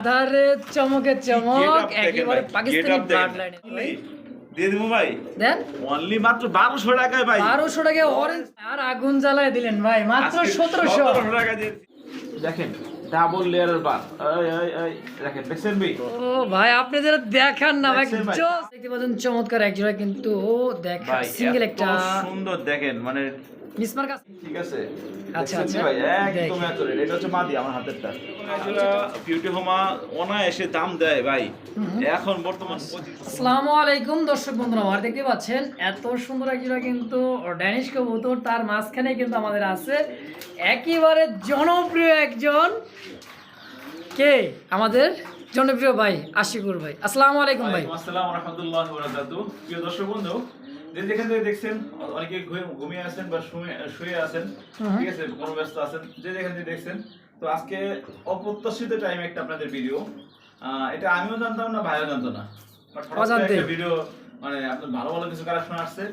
ধারে চমকে চমক একেবারে পাকিস্তানি get ব্লাড লাইনে দিয়ে দিব ভাই? দেন। অনলি মাত্র বারোশো টাকায় ভাই। বারোশো টাকা অরেঞ্জ আর আগুন জ্বালায় দিলেন ভাই মাত্র সতেরোশো। টাকা দিয়ে দেখেন ডাবল লেয়ারের বার দেখেন দেখছেন ভাই? ও ভাই আপনি যারা দেখান না ভাই জোস। দেখতে পাচ্ছেন চমৎকার এক জোড়া কিন্তু দেখা সিঙ্গেল একটা। সুন্দর দেখেন মানে মিসমার কাছে ঠিক আছে। আচ্ছা, আচ্ছা। ভাই একদম। এটা হচ্ছে মাদি আমার হাতেরটা। এগুলা বিউটি হোমা অনায়াসে দাম দেয় ভাই। এখন বর্তমান আসসালামু আলাইকুম দর্শক বন্ধুরা আমার দেখতে পাচ্ছেন এত সুন্দর এক কিন্তু ড্যানিশ কবুতর তার মাঝখানে কিন্তু আমাদের আছে একেবারে জনপ্রিয় একজন। কে? আমাদের জনপ্রিয় ভাই আশিকুর ভাই। আসসালামু আলাইকুম ভাই। আসসালাম রাহমাতুল্লাহি ওয়া বারাকাতুহু। প্রিয় দর্শক বন্ধু যে যেখান থেকে দেখছেন অনেকে ঘুমিয়ে- আছেন বা শুয়ে আছেন ঠিক আছে কোনো ব্যস্ত আছেন যে যেখান থেকে দেখছেন। তো আজকে অপ্রত্যাশিত টাইমে একটা আপনাদের ভিডিও এটা আমিও জানতাম না ভাইও জানতো না। ভিডিও মানে আপনার ভালো ভালো কিছু কালেকশন আসছে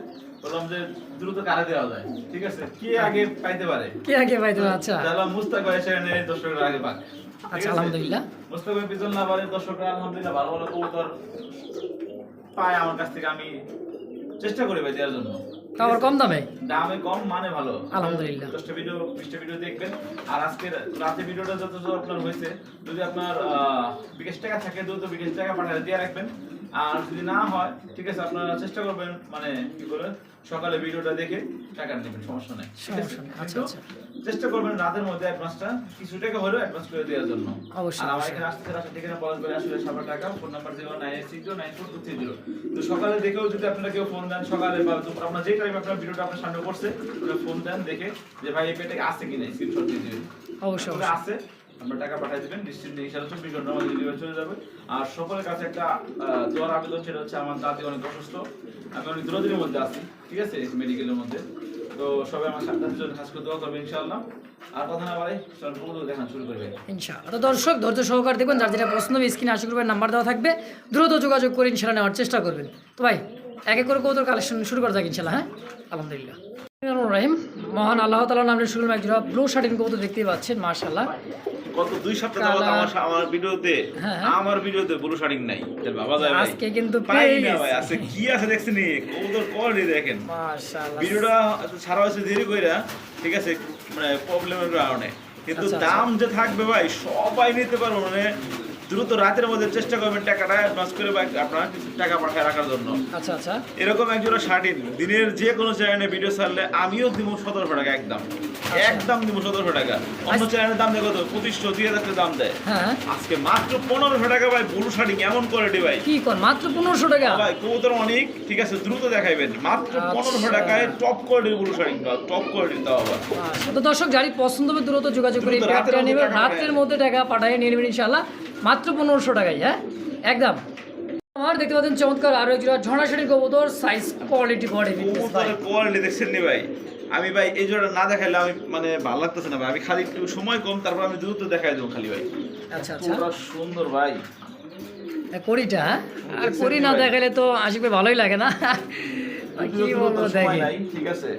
বললাম যে দ্রুত কারে দেওয়া যায় ঠিক আছে? কে আগে পাইতে পারে? কে আগে ভাই তুমি আচ্ছা। যারা মুস্তাক ভাই সেখানে দর্শকরা আগে পাক। আচ্ছা আলহামদুলিল্লাহ। মুস্তাক ভাই পিছন না পারে দর্শকরা আলহামদুলিল্লাহ ভালো ভালো কবুতর পায় আমার কাছ থেকে আমি চেষ্টা করি ভাই দেওয়ার জন্য। তাও কম দামে? দামে কম মানে ভালো। আলহামদুলিল্লাহ। দশটা ভিডিও বিশটা ভিডিও দেখবেন। আর আজকের রাতে ভিডিওটা যত যত আপনার হয়েছে। যদি আপনার বিকাশ টাকা থাকে তো বিকাশ টাকা পাঠিয়ে দিয়ে রাখবেন। আর যদি না হয় ঠিক আছে আপনারা চেষ্টা করবেন মানে কি করে সকালে ভিডিওটা দেখে টাকা নেবেন সমস্যা নাই। ঠিক আছে? নেই। চেষ্টা করবেন রাতের মধ্যে অ্যাডভান্সটা কিছু টাকা হলেও অ্যাডভান্স করে দেওয়ার জন্য। অবশ্যই, আর আমার। এখানে আসতে আসতে ঠিকানা পলাশ করে আসলে সবার টাকা phone number zero nine eight six nine four two three zero তো সকালে দেখেও যদি আপনারা কেউ ফোন দেন সকালে বা আপনার যে টাইমে আপনার ভিডিওটা আপনার সামনে পড়ছে ফোন দেন দেখে যে ভাই এই পেটে আছে কিনা স্ক্রিনশট দিয়ে দিবেন। অবশ্যই, আছে আমরা টাকা পাঠিয়ে দিবেন নিশ্চিন্তে ইনশাআল্লাহ চব্বিশ ঘণ্টার মধ্যে ডেলিভারি চলে যাবে। আর সকলের কাছে একটা দোয়ার আবেদন সেটা হচ্ছে আমার দাদি অনেক অসুস্থ আমি অনেক দূরদিনের মধ্যে আছি ঠিক আছে মেডিকেলের মধ্যে। তো সবাই আমার ইনশাআল্লাহ। ইনশাআল্লাহ। দর্শক, ধৈর্য সহকারে দেখবেন যার যেটা প্রশ্ন স্ক্রিনে আশিকুর করবেন নাম্বার দেওয়া থাকবে। দ্রুত যোগাযোগ করে ইনশাল্লাহ নেওয়ার চেষ্টা করবেন। তো ভাই, এক এক করে কৌতর কালেকশন শুরু করা যাক হ্যাঁ? আলহামদুলিল্লাহ। রহিম। মহান আল্লাহ তালা নামের শুরু একজন ব্লু শার্টিন কৌতুক দেখতে পাচ্ছেন মার্শাল্লাহ গত দুই সপ্তাহ যাবত আমার আমার ভিডিওতে হ্যাঁ। আমার ভিডিওতে ব্লু শার্টিং নাই। বাবা যায় আজকে কিন্তু পাই না ভাই। আজকে কি আছে দেখছেন? কবুতর কোয়ালিটি দেখেন। মার্শাল্লাহ ভিডিওটা ছাড়া হয়েছে দেরি কইরা ঠিক আছে মানে প্রবলেমের কারণে। কিন্তু আচ্ছা, আচ্ছা। দাম যে থাকবে ভাই সবাই নিতে পারব মানে দ্রুত রাতের মধ্যে চেষ্টা করবেন টাকাটা অ্যাডভান্স করে বা আপনার কিছু টাকা পাঠায় রাখার জন্য। আচ্ছা আচ্ছা। এরকম একজোড়া শার্টিন দিনের যে কোনো চ্যানেলে ভিডিও ছাড়লে আমিও দিব সতেরোশো টাকা একদম। একদম দিব সতেরোশো টাকা। অন্য চ্যানেলের দাম দেয় কত পঁচিশশো দুই হাজার দাম দেয়। হ্যাঁ। আজকে মাত্র পনেরোশো টাকা ভাই ব্লু শাড়ি কেমন কোয়ালিটি ভাই? কি কর মাত্র পনেরোশো টাকা? ভাই কবুতর অনেক ঠিক আছে দ্রুত দেখাইবেন। মাত্র আচ্ছা। পনেরোশো টাকায় টপ কোয়ালিটির ব্লু শাড়ি টপ কোয়ালিটির দাও আবার। আচ্ছা, তো দর্শক যারই পছন্দ হবে দ্রুত যোগাযোগ করে রাতের প্যাকটা মধ্যে টাকা রাতের পাঠায়। মধ্যে টাকা পাঠিয়ে নিয়ে নেবেন ইনশাল্লাহ মাত্র পনেরোশো টাকায় হ্যাঁ? একদম। আমার দেখতে পাচ্ছেন চমৎকার আরও একজোড়া ঝর্ণা শাড়ির কবুতর সাইজ কোয়ালিটি বডি কোয়ালিটি দেখছেন নি ভাই? আমি ভাই এই জোড়া না দেখাইলে আমি মানে ভালো লাগতেছে না ভাই। আমি খালি একটু সময় কম তারপর আমি দ্রুত দেখাই দেবো খালি ভাই। আচ্ছা আচ্ছা। সুন্দর ভাই। এ, কড়িটা হ্যাঁ? আর দেখছেন কড়ি কি না? দেখালে তো আশিক ভাই ভালোই লাগে না। কি বলব দেখি ঠিক আছে?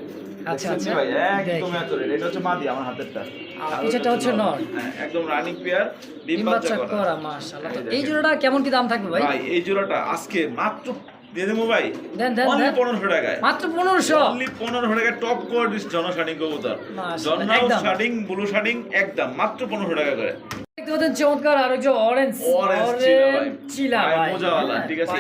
আচ্ছা, আচ্ছা, ভাই? একদম দেখি। এটা হচ্ছে মাদি আমার হাতেরটা। আর হচ্ছে নর। হ্যাঁ, একদম রানিং পেয়ার ডিম বাচ্চা করা। করা মাশাআল্লাহ। এই জোড়াটা কেমন কি দাম থাকবে ভাই? ভাই এই জোড়াটা আজকে মাত্র দিয়ে দেবো ভাই। দেন, দেন, অনলি পনেরোশো টাকায়। মাত্র পনেরোশো? অনলি পনেরোশো টাকায় টপ কোয়ালিটির জন শার্টিং কবুতর। জন্নাও। শার্টিং ব্লু শার্টিং একদম। মাত্র পনেরোশো টাকা করে। চমৎকার আর অরেঞ্জ অরেঞ্জ চিলা ভাই। মোজাওয়ালা হ্যাঁ, ঠিক আছে?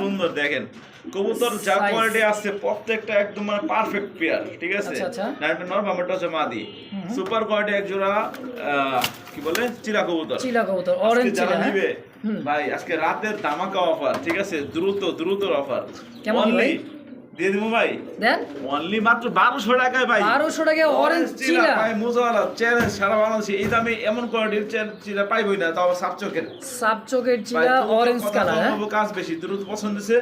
সুন্দর দেখেন। কবুতর যা কোয়ালিটি আছে প্রত্যেকটা একদম মানে পারফেক্ট পেয়ার ঠিক আছে? আচ্ছা, আচ্ছা। নাইনটা নর বাম্বারটা হচ্ছে মাদি। সুপার কোয়ালিটি এক জোড়া কি বলে? চিলা কবুতর। চিলা কবুতর অরেঞ্জ চিলা হ্যাঁ? নিবে ভাই আজকে রাতের ধামাকা অফার ঠিক আছে? দ্রুত দ্রুত অফার কেমন ভাই? দিয়ে দিব ভাই। দেন। অনলি মাত্র বারোশো টাকায় ভাই। বারোশো টাকা অরেঞ্জ চিলা ভাই মোজাওয়ালা চ্যালেঞ্জ সারা বাংলাদেশে। এই দামে এমন কোয়ালিটির চিরা পাইবই না তাও সাপ চোখের সাপ চোখের চিলা অরেঞ্জ কালার হ্যাঁ? কাজ বেশি দ্রুত পছন্দ হয়েছে।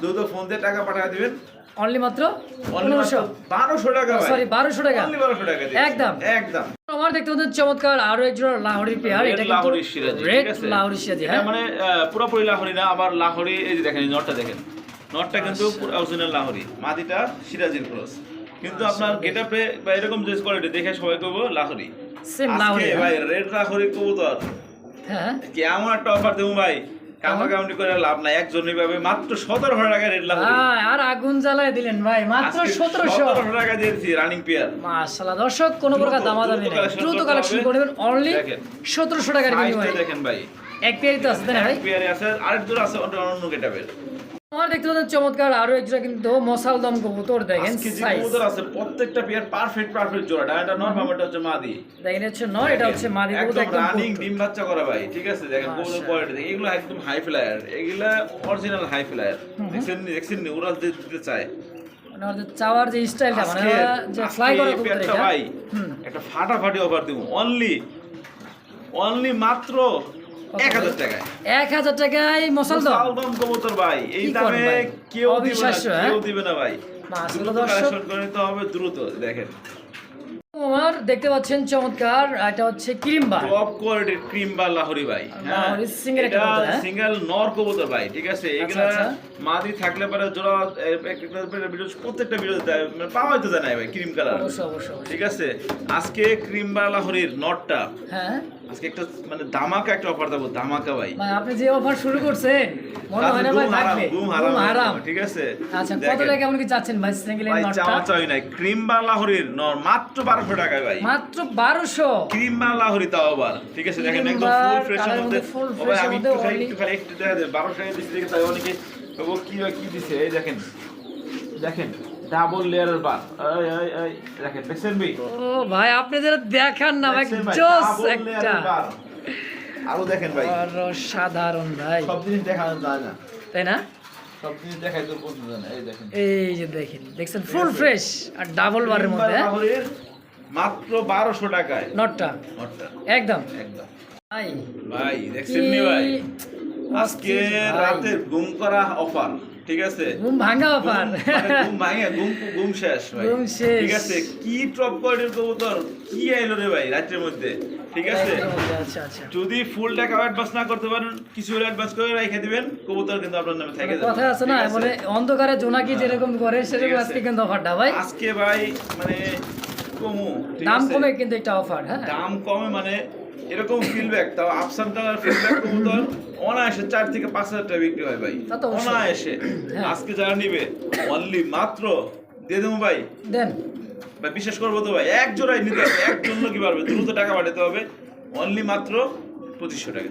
দ্রুত ফোন দিয়ে টাকা পাঠিয়ে দিবেন। অনলি মাত্র অনলি পনেরোশো। বারোশো টাকা ভাই। সরি বারোশো টাকা। অনলি বারোশো টাকা একদম। একদম। আমার দেখতে পাচ্ছেন চমৎকার আরও লাহোরি পেয়ার এটা কিন্তু লাহোরি সিরাজি, ঠিক আছে? লাহোরি সিরাজি হ্যাঁ? মানে পুরোপুরি লাহোরি না আবার লাহোরি এই যে দেখেন এই নটটা দেখেন। নটটা কিন্তু পুরো অরিজিনাল লাহোরি। মাদিটা সিরাজির ক্রস কিন্তু আপনার গেটআপে বা এরকম যে কোয়ালিটি দেখে সবাই কইবো লাহোরি। সেম লাহোরি হ্যাঁ? ভাই রেড লাহোরি কবুতর। হ্যাঁ? কেমন একটা অফার দেবো ভাই? কামা কামড়ি করে লাভ নাই। একজনই পাবে মাত্র সতেরো টাকা রেট লাভ আর আগুন জ্বালায় দিলেন ভাই মাত্র সতেরোশো। টাকা দিয়েছি রানিং পেয়ার মাশাআল্লাহ দর্শক কোনো প্রকার দামাদামি নেই। দ্রুত কালেকশন। করে নেবেন অনলি। সতেরোশো টাকার বিনিময়ে। দেখেন ভাই। এক পেয়ারই তো আছে তাই না ভাই? পেয়ারে আছে। আরেক দূর আছে অন্য অন্য গেটাবের আমার দেখতে পাচ্ছেন চমৎকার আরও একটা কিন্তু মশাল দম কবুতর দেখেন কবুতর আছে প্রত্যেকটা পেয়ার পারফেক্ট পারফেক্ট জোড়া। এটা নর মামাটা হচ্ছে মাদি। দেখেন হচ্ছে নয় এটা হচ্ছে মাদি কবুতর একদম রানিং ডিম বাচ্চা করা ভাই ঠিক আছে? দেখেন কবুতর কোয়ালিটি এগুলো একদম হাই ফ্লায়ার এগুলা অরিজিনাল হাই ফ্লায়ার দেখছেন দেখছেন উড়াল দিতে চায়। মানে চাওয়ার যে স্টাইলটা মানে যে ফ্লাই করে কবুতর এটা ভাই একটা ফাটাফাটি অফার দিব। অনলি অনলি মাত্র এক হাজার টাকায়। মশাল দম। কবুতর ভাই এই দামে কেউ দিবে না হ্যাঁ? কেউ দিবে না ভাই। মাশাআল্লাহ, দর্শক। করে নিতে হবে দ্রুত দেখেন। আমার দেখতে পাচ্ছেন চমৎকার এটা হচ্ছে ক্রিমবা টপ কোয়ালিটির ক্রিম বা লাহোরি ভাই হ্যাঁ? লাহোরি একটা হ্যাঁ? সিঙ্গেল নর কবুতর ভাই ঠিক আছে? এগুলা আচ্ছা। মাদি থাকলে পরে জোড়া এ, একটা একটা ভিডিও প্রত্যেকটা ভিডিও মানে তো যায় ভাই ক্রিম কালার অবশ্যই অবশ্যই অবশ্যই। ঠিক আছে? আজকে ক্রিম বা লাহোরির নটটা হ্যাঁ? আজকে একটা মানে ধামাকা একটা অফার দেবো ধামাকা ভাই। ভাই আপনি যে অফার শুরু করছেন মনে হয় না ভাই থাকবে। গুম হারাম, ঠিক আছে? আচ্ছা কত। টাকা কেমন কি চাচ্ছেন ভাই সিঙ্গেল ভাই নটটা চাওয়া চাই নাই ক্রিম বা লাহোরির নর মাত্র বারোশো টাকায় ভাই। মাত্র বারোশো? ক্রিম বা লাহোরি তাও আবার ঠিক আছে? দেখেন একদম ফুল ফ্রেশের কালারের মধ্যে। ভাই এর আমি একটু খালি একটু খালি একটু দেখা যায় বারোশো টাকা দিচ্ছে দেখে তাই অনেকে কি কি দিছে? এই দেখেন দেখেন। ডাবল লেয়ারের বার এই এই এই দেখেন দেখছেন ভাই? ও ভাই আপনি যেটা দেখান না ভাই জোস একটা। আরও দেখেন ভাই। সাধারণ ভাই। সব জিনিস দেখানো যায় না। তাই না? সব জিনিস দেখাই তো বলতে না। এই দেখেন। এই যে দেখেন দেখছেন ফুল ফ্রেশ আর ডাবল বারের মধ্যে? মাত্র বারোশো টাকায়। নটটা? নটটা। একদম? একদম। ভাই ভাই দেখছেন নি ভাই? আজকে রাতের ঘুম করা অফার। ঠিক আছে? ঘুম ভাঙা অফার মানে ঘুম ভাঙে ঘুম ঘুম শেষ ভাই। ঘুম শেষ। ঠিক আছে কি টপ কোয়ালিটির কবুতর? কি আইলো রে ভাই রাতের মধ্যে? ঠিক আছে? আচ্ছা আচ্ছা। যদি ফুল টাকা অ্যাডভান্স না করতে পারেন কিছু অ্যাডভান্স করে রেখে দিবেন। কবুতর কিন্তু আপনার নামে থেকে যাবে। কথা আছে না মানে অন্ধকারে জোনাকি যেরকম করে সেরকম। আজকে কিন্তু অফারটা ভাই। আজকে ভাই মানে কমু দাম কমে কিন্তু একটা অফার হ্যাঁ। দাম কমে মানে এরকম ফিডব্যাক তাও আফসান কালার ফিডব্যাক কবুতর অনায়াসে চার থেকে পাঁচ হাজার টাকা বিক্রি হয় ভাই। অনায়াসে। হ্যাঁ। আজকে যারা নিবে অনলি মাত্র দিয়ে দেবো ভাই। দেন। ভাই বিশ্বাস করব তো ভাই এক জোড়াই নিতে হবে এক জন্য কি পারবে? দ্রুত টাকা পাঠাতে হবে অনলি মাত্র পঁচিশশো টাকা।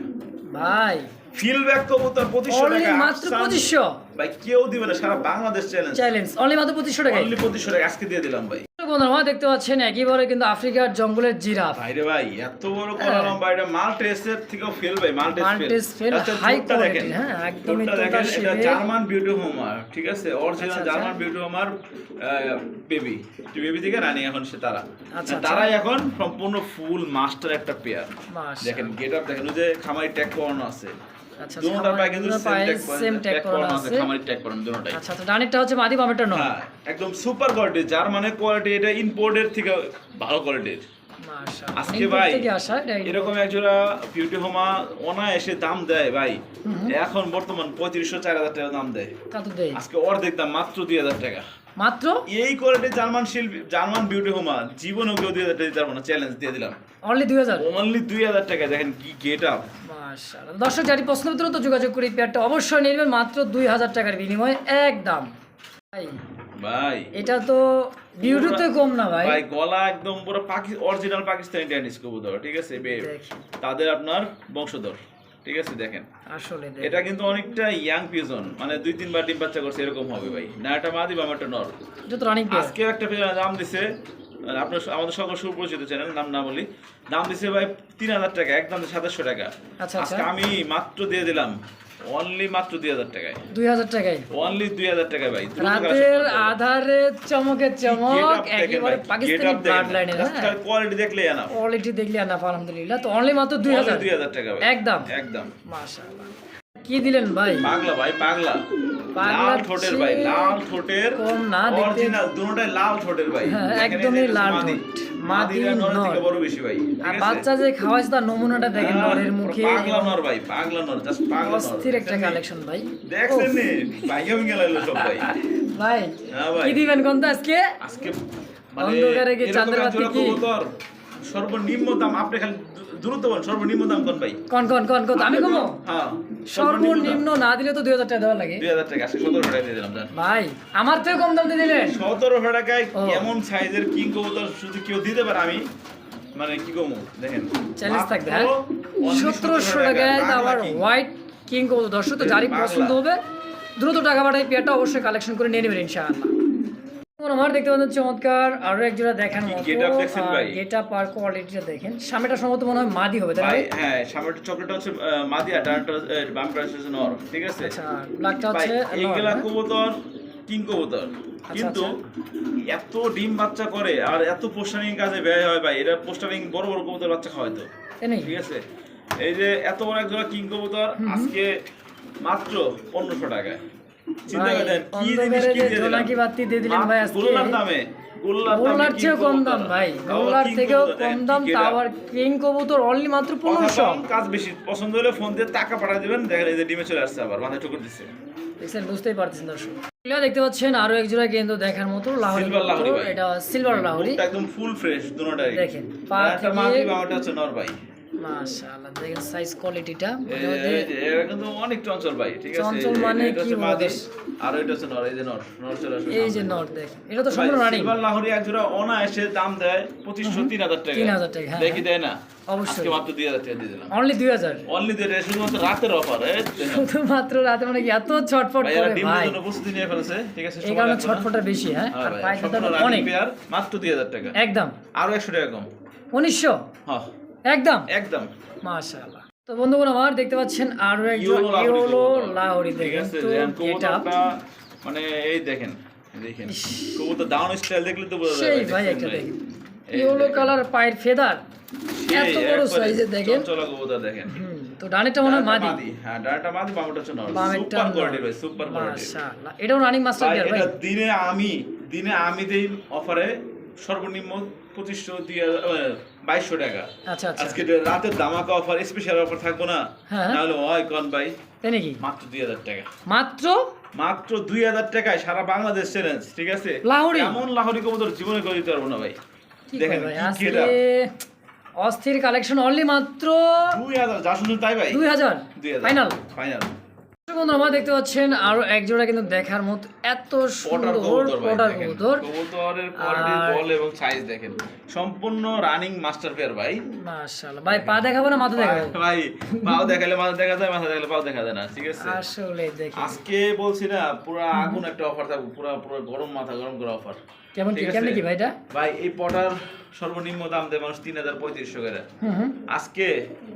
ভাই। ফিডব্যাক কবুতর পঁচিশশো টাকা মাত্র পঁচিশশো। ভাই কেউ দিবে না সারা বাংলাদেশ চ্যালেঞ্জ চ্যালেঞ্জ অনলি মাত্র পঁচিশশো টাকায়। অনলি পঁচিশশো টাকা আজকে দিয়ে দিলাম ভাই। বন্ধুরা দেখতে পাচ্ছেন একেবারে কিন্তু আফ্রিকার জঙ্গলের জিরাফ। ভাই এত বড় করালাম ভাই এটা মাল্টেসের থেকেও ফেল ভাই মাল্টেস আচ্ছা high ঠোঁটটা quality, দেখেন হ্যাঁ, একদমই দেখেন এটা জার্মান বিউটি হোমার ঠিক আছে? অরিজিনাল আচ্ছা, জার্মান আচ্ছা। বিউটি হোমার বেবি বেবি থেকে রানী এখন সে তারা। আচ্ছা, তারাই এখন সম্পূর্ণ ফুল মাস্টার একটা পেয়ার দেখেন গেট আপ দেখেন ওই যে খামারি ট্যাগ করানো আছে। আচ্ছা দুটোটার পায়ে কিন্তু সেম ট্যাগ সেম আছে। খামারি ট্যাগ করানো দুটোটাই। আচ্ছা আচ্ছা ডানেরটা হচ্ছে মাদি বামেরটা নয়? হ্যাঁ একদম সুপার কোয়ালিটি এটা ইম্পোর্টের থেকে ভালো কোয়ালিটির আজকে ভাই এরকম একজোড়া বিউটি হোমা অনায়াসে দাম দেয় ভাই। এখন বর্তমান পঁয়ত্রিশশো চার হাজার টাকা দাম দেয়। আজকে অর্ধেক দাম মাত্র দুই হাজার টাকা। মাত্র? এই কোয়ালিটি জার্মান শিল্পী জার্মান বিউটি হোমা জীবনেও কেউ দুই হাজার টাকা দিতে পারব না চ্যালেঞ্জ দিয়ে দিলাম। অনলি দুই হাজার। অনলি দুই হাজার টাকা দেখেন কি গেট আপ দর্শক যারি প্রশ্ন উত্তর তো যোগাযোগ করে পেয়ারটা অবশ্যই নেবেন মাত্র দুই হাজার টাকার বিনিময়ে একদম। ভাই ভাই। এটা তো বিউটিতে কম না ভাই। ভাই গলা একদম পুরো পাকি অরিজিনাল পাকিস্তানি ড্যানিশ কবুতর ঠিক আছে বে- তাদের আপনার বংশধর। ঠিক আছে দেখেন। আসলে এটা কিন্তু অনেকটা ইয়াং পিজন মানে দুই তিনবার ডিম বাচ্চা করছে এরকম হবে ভাই। না এটা মাদি বা একটা নর। আজকে একটা পিজন দাম দিছে আপনার আমাদের সকল সুপরিচিত চ্যানেল নাম না বলি দাম দিছে ভাই তিন হাজার টাকা একদম সাতাশশো টাকা। আচ্ছা, আচ্ছা। আজকে আমি মাত্র দিয়ে দিলাম। অনলি মাত্র দুই হাজার টাকায়। দুই হাজার টাকায়? অনলি দুই হাজার টাকায় ভাই। রাতের। আধারে চমকের চমক একেবারে পাকিস্তানি ব্লাড লাইনের হ্যাঁ। কোয়ালিটি দেখলে না কোয়ালিটি দেখলি আনা আলহামদুলিল্লাহ। তো অনলি মাত্র দুই হাজার? দুই হাজার টাকা ভাই। একদম? একদম। মাশাআল্লাহ। কি দিলেন ভাই? পাগলা ভাই পাগলা। লাল ঠোঁটের ভাই লাল ঠোঁটের কম না অরিজিনাল দুটোটাই লাল ঠোঁটের ভাই। দেখেন এই একদমই লাল ঠোঁট। মাদি নর। বড় বেশি ভাই আর বাচ্চা যে খাওয়াইছে তার নমুনাটা দেখেন নরের মুখে। পাগলা নর ভাই পাগলা নর জাস্ট পাগলা নর। অস্থির একটা কালেকশন ভাই। দেখছেন নি? ভাইয়া ভেঙে লাগল সব ভাই। ভাই কি দিবেন কোন আজকে? আজকে অন্ধকারে কি চাঁদের বাতি কি? সর্বনিম্ন দাম আপনি খালি দ্রুত বল সর্বনিম্ন দাম কোন ভাই? কন কন কন কত আমি কমো? হ্যাঁ। সর্বনিম্ন না দিলে তো দুই হাজার টাকা দেওয়া লাগে। দুই হাজার টাকা সতেরো টাকা দিয়ে দিলাম ভাই আমার থেকে কম দাম দিয়ে দিলেন সতেরো টাকায় সাইজের কিং কবুতর শুধু কেউ দিতে পারে আমি মানে কি কমু দেখেন। চ্যালেঞ্জ থাকবে হ্যাঁ? সতেরোশো টাকায় আবার হোয়াইট কিং করব দর্শক তো যারই। পছন্দ হবে দ্রুত টাকা পাঠাই পেয়ারটা অবশ্যই কালেকশন করে নিয়ে নেবেন ইনশাআল্লাহ। আমার দেখতে পাচ্ছেন চমৎকার আরও এক জোড়া দেখছেন ভাই? আর কোয়ালিটিটা দেখেন। সামনেটা সম্ভবত মনে হয় মাদি হবে তাই? হ্যাঁ চকলেটটা হচ্ছে আহ, মাদিয়া ডানটা বামটা হচ্ছে নর ঠিক আছে? আচ্ছা ব্ল্যাকটা হচ্ছে এইগুলা কবুতর কিং কবুতর। আচ্ছা, কিন্তু এত ডিম বাচ্চা করে আর এত পোস্টারিং কাজে ব্যয় হয় ভাই এটা পোস্টারিং বড় বড় কবুতর বাচ্চা খাওয়াই তো। ঠিক আছে? এই যে এত বড় এক জোড়া কিং কবুতর আজকে মাত্র পনেরোশো টাকায়। চিন্তা করেন কি জিনিস কি দিয়ে দিলাম জোনাকি বাতি দিয়ে দিলেন ভাই আজকে। গোল্লার দামে গোল্লার দামে গোল্লার king চেয়েও কম দাম ভাই। গোল্লার থেকেও কম দাম তা আবার কিং কবুতর অনলি মাত্র পনেরোশো। কাজ বেশি। পছন্দ হলে ফোন দিয়ে টাকা দিবেন দেখেন এই যে ডিমে চলে আসছে আবার মাথায় টুকুর দিচ্ছে। দেখছেন বুঝতেই পারছেন দর্শক। দেখতে পাচ্ছেন আরও এক জোড়া দেখার মতো লাহোরি। এটা সিলভার লাহোরি। একদম ফুল ফ্রেশ দুটোটাই। দেখেন, পা থেকে- নর ভাই। মাশাআল্লাহ দেখেন সাইজ কোয়ালিটিটা কিন্তু অনেক চঞ্চল ভাই ঠিক আছে? চঞ্চল মানে কি মাদি বলব? আর এটা হচ্ছে নর এই যে নর নর চলে আসবে এই যে। নট দেখেন এটা তো সম্পূর্ণ রানিং সিলভার লাহোরি এক জোড়া অনায়াসে দাম দেয় পঁচিশশো তিন হাজার টাকা। 3000 টাকা, হ্যাঁ, দেখি দেয় না? অবশ্যই। মাত্র দুই হাজার টাকা দিয়ে দিলাম। অনলি দুই হাজার। অনলি দিয়ে দেয় শুধুমাত্র রাতের অফার শুধুমাত্র রাতে মানে এত ছটফট করে ডিমের ভাই। জন্য প্রস্তুতি নিয়ে ফেলেছে ঠিক আছে? এই কারণে লাগবে বেশি হ্যাঁ? হ্যাঁ আর ভাই, প্রাইস অনেক। মাত্র দুই হাজার টাকা। একদম। আরও একশো টাকা কম। উনিশশো? হ্যাঁ। একদম? একদম। মাশাআল্লাহ। তো বন্ধুগণ আমার দেখতে পাচ্ছেন আরও একজন ইয়োলো লাহোরি দেখেন তো কবুতরটা মানে এই দেখেন দেখেন। কবুতর ডাউন স্টাইল দেখলে তো বোঝা সেই ভাই একটা? দেখেন। ইয়োলো কালার পায়ের ফেদার। এত বড় সাইজে দেখেন। চঞ্চলা কবুতর দেখেন। তো ডানেরটা মনে হয় মাদি। হ্যাঁ ডানটা মাদি বামটা হচ্ছে সুপার কোয়ালিটি ভাই সুপার কোয়ালিটি মাশাআল্লাহ। এটাও রানিং মাস্টার বিয়ার ভাই এটা দিনে আমি দিনে আমি দেই অফারে সর্বনিম্ন পঁচিশশো দিয়ে বাইশশো টাকা। আচ্ছা আচ্ছা। আজকে রাতের দামাকা অফার স্পেশাল অফার থাকব না হ্যাঁ। নাহলে হয় কন ভাই? তাই নাকি? মাত্র দুই হাজার টাকা। মাত্র? মাত্র দুই হাজার টাকায় সারা বাংলাদেশ চ্যালেঞ্জ ঠিক আছে? লাহোরি? এমন লাহোরি কবুতর জীবনে করে দিতে পারব না ভাই। দেখেন। অস্থির কালেকশন অনলি মাত্র দুই হাজার যা শুনুন তাই ভাই? দুই হাজার। দুই হাজার। ফাইনাল ফাইনাল আমরা দেখতে পাচ্ছেন আরও এক জোড়া কিন্তু দেখার মতো এত সুন্দর পটার কবুতর কবুতরের কোয়ালিটি বল এবং সাইজ দেখেন। সম্পূর্ণ রানিং মাস্টার পেয়ার ভাই। মাশাআল্লাহ। ভাই পা দেখাবো না মাথা দেখাবো? ভাই পাও দেখালে মাথা দেখা যায় মাথা দেখালে পাও দেখা যায় না ঠিক আছে? আসলে দেখি আজকে বলছি না পুরো আগুন একটা অফার থাকবে পুরো পুরো গরম মাথা গরম করে অফার কেমন কি? কেমন কি ভাই এটা? ভাই এই পটার সর্বনিম্ন দাম দেয় মানুষ তিন হাজার পঁয়ত্রিশশো করে। আজকে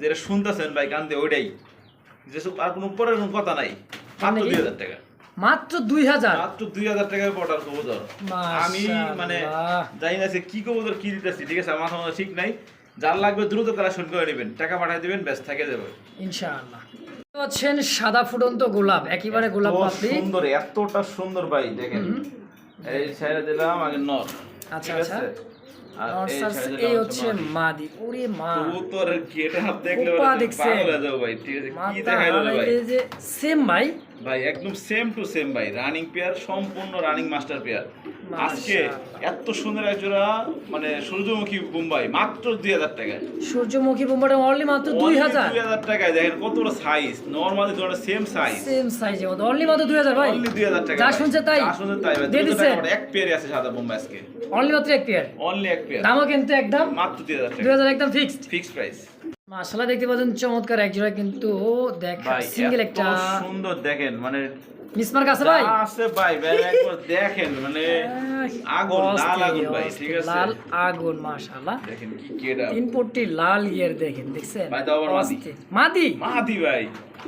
যেটা শুনতেছেন ভাই কান দিয়ে ওইটাই। যেসব আর কোনো উপরের কোনো কথা নাই। মাত্র দুই হাজার টাকা। মাত্র দুই হাজার? মাত্র দুই হাজার টাকার কবুতর। আমি মানে জানি না কি কবুতর কি দিতেছি ঠিক আছে? আমার ঠিক নাই। যার লাগবে দ্রুত কালেকশন করে নেবেন। টাকা পাঠিয়ে দিবেন ব্যাস থেকে যাবে। ইনশাআল্লাহ। পাচ্ছেন সাদা ফুটন্ত গোলাপ একেবারে গোলাপ পাপড়ি। সুন্দর এতটা সুন্দর ভাই দেখেন। এই সাইডে দিলাম আগে নর। আচ্ছা, আচ্ছা। এই হচ্ছে মাদি। ওরে মা গেট হাত দেখলে কোপা ওরা দেখছেন? পাগল হয়ে যাবে ভাই ঠিক আছে কি দেখাইলো ভাই হারাইলে যে সেম ভাই ভাই একদম সেম টু সেম ভাই রানিং পেয়ার সম্পূর্ণ রানিং মাস্টার পেয়ার আজকে এত সুন্দর এক জোড়া মানে সূর্যমুখী বোম্বাই মাত্র দুই হাজার টাকায়। সূর্যমুখী বোম্বাটা অনলি মাত্র দুই হাজার। দুই হাজার টাকায় দেখেন কত বড় সাইজ নর্মালি দুটো সেম সাইজ সেম সাইজের মতো অনলি মাত্র দুই হাজার ভাই। অনলি দুই হাজার টাকা যা শুনছে তাই। যা শুনছে তাই ভাই। দুটো টাকা এক পেয়ারই আছে সাদা বোম্বাই আজকে। অনলি মাত্র এক পেয়ার অনলি এক পেয়ার দামও কিন্তু একদম। মাত্র দুই হাজার দুই হাজার একদম ফিক্সড ফিক্স প্রাইস মাশাআল্লাহ দেখতে পাচ্ছেন চমৎকার এক জোড়া কিন্তু দেখা সিঙ্গেল একটা সুন্দর দেখেন মানে মিসমার্ক আছে ভাই? আছে ভাই ভাই একবার দেখেন মানে আগুন লাল আগুন ভাই ঠিক আছে? লাল আগুন মাশাআল্লাহ। দেখেন কি কেডা লাল ইয়ের দেখেন দেখছেন? ভাই, আবার মাদি। মাদি? মাদি ভাই।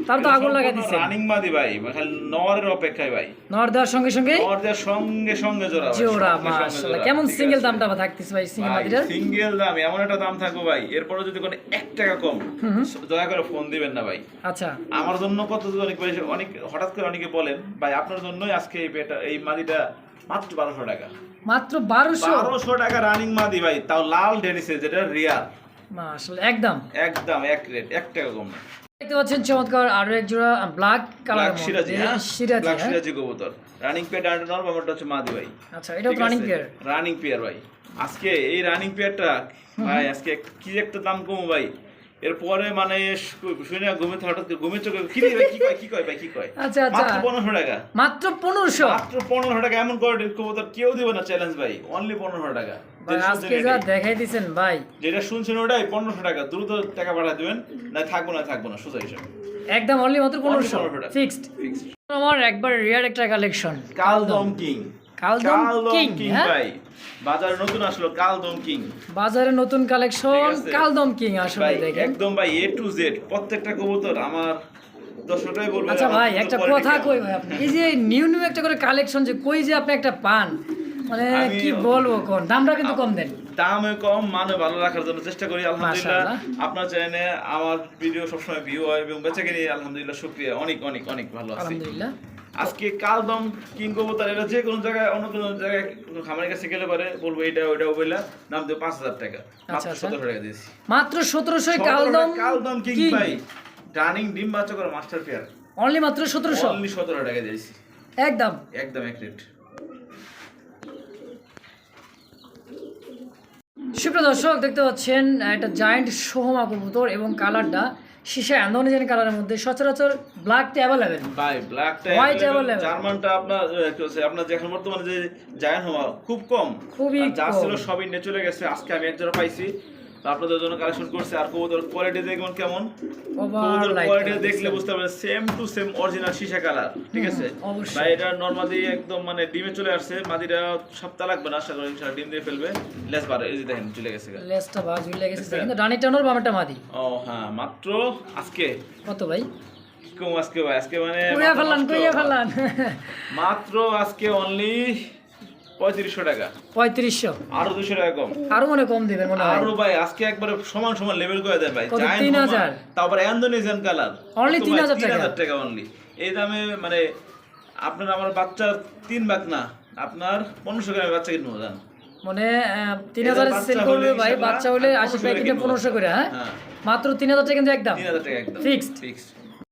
তার তো আগুন লাগাই দিছে রানিং মাদি ভাই খালি নরের অপেক্ষায় ভাই। নর দেওয়ার সঙ্গে সঙ্গে নর দেওয়ার সঙ্গে সঙ্গে জোড়া জোড়া মাশাআল্লাহ। কেমন সিঙ্গেল দামটা থাকতেছে ভাই সিঙ্গেল ভাই মাদিটার সিঙ্গেল দাম এমন একটা দাম থাকবে ভাই। এরপরে যদি কোনো এক টাকা কম দয়া করে ফোন দিবেন না ভাই। আচ্ছা। আমার জন্য কত অনেক অনেক হঠাৎ করে অনেকে বলেন ভাই আপনার জন্যই আজকে এই পেটা এই মাদিটা মাত্র বারোশো টাকা। মাত্র বারোশো? বারোশো টাকা রানিং মাদি ভাই তাও লাল ডেনিসে যেটা রিয়ার মাশাআল্লাহ একদম। একদম এক রেট এক টাকা কম না। দেখতে পাচ্ছেন চমৎকার আরও এক জোড়া ব্ল্যাক কালার সিরাজি হ্যাঁ? সিরাজি ব্ল্যাক? সিরাজি কবুতর। রানিং পেয়ার আর নর বাবারটা হচ্ছে মাদি ভাই। আচ্ছা এটা রানিং পেয়ার রানিং পেয়ার ভাই। আজকে এই রানিং পেয়ারটা ভাই আজকে কি একটা দাম কম ভাই? এরপরে মানে শুনে ঘুমে হঠাৎ করে ঘুমের চোখে কি কি কয় কি কয় ভাই কি কয়? আচ্ছা আচ্ছা। মাত্র পনেরোশো টাকা। মাত্র পনেরোশো? মাত্র পনেরোশো টাকা এমন করে কবুতর কেউ দিবে না চ্যালেঞ্জ ভাই। অনলি পনেরোশো টাকা। ভাই যেটা আজকে যা দেখাই দিছেন ভাই। যেটা শুনছেন ওটাই পনেরোশো টাকা। দ্রুত টাকা পাঠা দিবেন না থাকব না থাকব না সোজা হিসাব। একদম অনলি মাত্র পনেরোশো। 1500 টাকা। ফিক্সড আমার একবার রিয়ার একটা কালেকশন কালদম কিং কালদম কিং, হ্যাঁ? ভাই। বাজারে নতুন আসলো কালদম কিং। বাজারে নতুন কালেকশন কালদম কিং আসলে দেখেন। একদম ভাই এ টু জেড প্রত্যেকটা কবুতর আমার দর্শকরাই বলবে আচ্ছা ভাই একটা কথা কই ভাই আপনি? এই যে নিউ নিউ একটা করে কালেকশন যে কই যে আপনি একটা পান মানে কি বলব কোন? দামটা কিন্তু কম দেন। দামে কম মানে ভালো রাখার জন্য চেষ্টা করি আলহামদুলিল্লাহ। আপনার চ্যানেলে আমার ভিডিও সবসময় ভিউ হয় এবং বেঁচে কিনি আলহামদুলিল্লাহ শুক্রিয়া। অনেক অনেক অনেক ভালো আছি। আলহামদুলিল্লাহ। আজকে কালদম কিং কবুতর এটা যে কোনো জায়গায় অন্য কোনো জায়গায় খামারের কাছে গেলে পারে বলব এটা ওইটা বইলা নাম দেবো পাঁচ হাজার টাকা। মাত্র আচ্ছা। সতেরো টাকা দিয়েছি। মাত্র সতেরোশো সতেরো কালদম টাকা কালদম কিং? ভাই রানিং ডিম বাচ্চা করে মাস্টার পেয়ার। অনলি মাত্র সতেরোশো? অনলি সতেরো টাকা দিয়েছি। একদম। একদম এক রেট। সুপ্রিয় দর্শক দেখতে পাচ্ছেন একটা জায়ান্ট সোহমা কবুতর এবং কালারটা সীসা অ্যান্ডোনিজেন কালারের মধ্যে সচরাচর ব্ল্যাকটা অ্যাভেলেবেল ভাই ব্ল্যাকটা হোয়াইট অ্যাভেলেবেল জার্মানটা আপনার কি হচ্ছে আপনার যে বর্তমানে যে জায়ান হওয়া খুব কম। খুবই যা ছিল সবই নিয়ে চলে গেছে। আজকে আমি এক জোড়া পাইছি। তো আপনাদের জন্য কালেকশন করছে। আর কবুতর কোয়ালিটি দেখবেন কেমন? কবুতর কোয়ালিটি দেখলে বুঝতে পারবেন সেম টু সেম অরিজিনাল সীসা কালার ঠিক আছে? ভাই এটা নরমালি একদম মানে ডিমে চলে আসছে মাদিরা সপ্তাহ লাগবে না আশা করি ইনশাআল্লাহ ডিম দিয়ে ফেলবে। লেস বারে এই যে দেখেন চলে গেছে। লেসটা ভাজ ঝুলে গেছে। কিন্তু ডানিটা নোর বামেটা মাদি। ও হ্যাঁ মাত্র আজকে? কত ভাই? কি কম আজকে ভাই? আজকে মানে মাত্র আজকে অনলি পঁয়ত্রিশশো টাকা। পঁয়ত্রিশশো। আরও দুশো টাকা কম। আরও মনে কম দিবেন মনে আরও ভাই আজকে একবারে সমান সমান লেভেল করে দেন ভাই। কত? Giant 3000? Puma, তারপরে ইন্দোনেশিয়ান কালার Only 3000 টাকা? টাকা অনলি এই দামে মানে আপনার আমার বাচ্চার তিন ভাগ না। আপনার পনেরোশো গ্রামের বাচ্চা কিনবো জান। মানে তিন হাজার বাচ্চা সেল করবে হলে ভাই বাচ্চা হলে আশি 1500 প্যাকেটে পনেরোশো করে হ্যাঁ? হ্যাঁ। মাত্র তিন হাজার টাকা কিন্তু একদম? তিন হাজার টাকা একদম। Fixed? ফিক্সড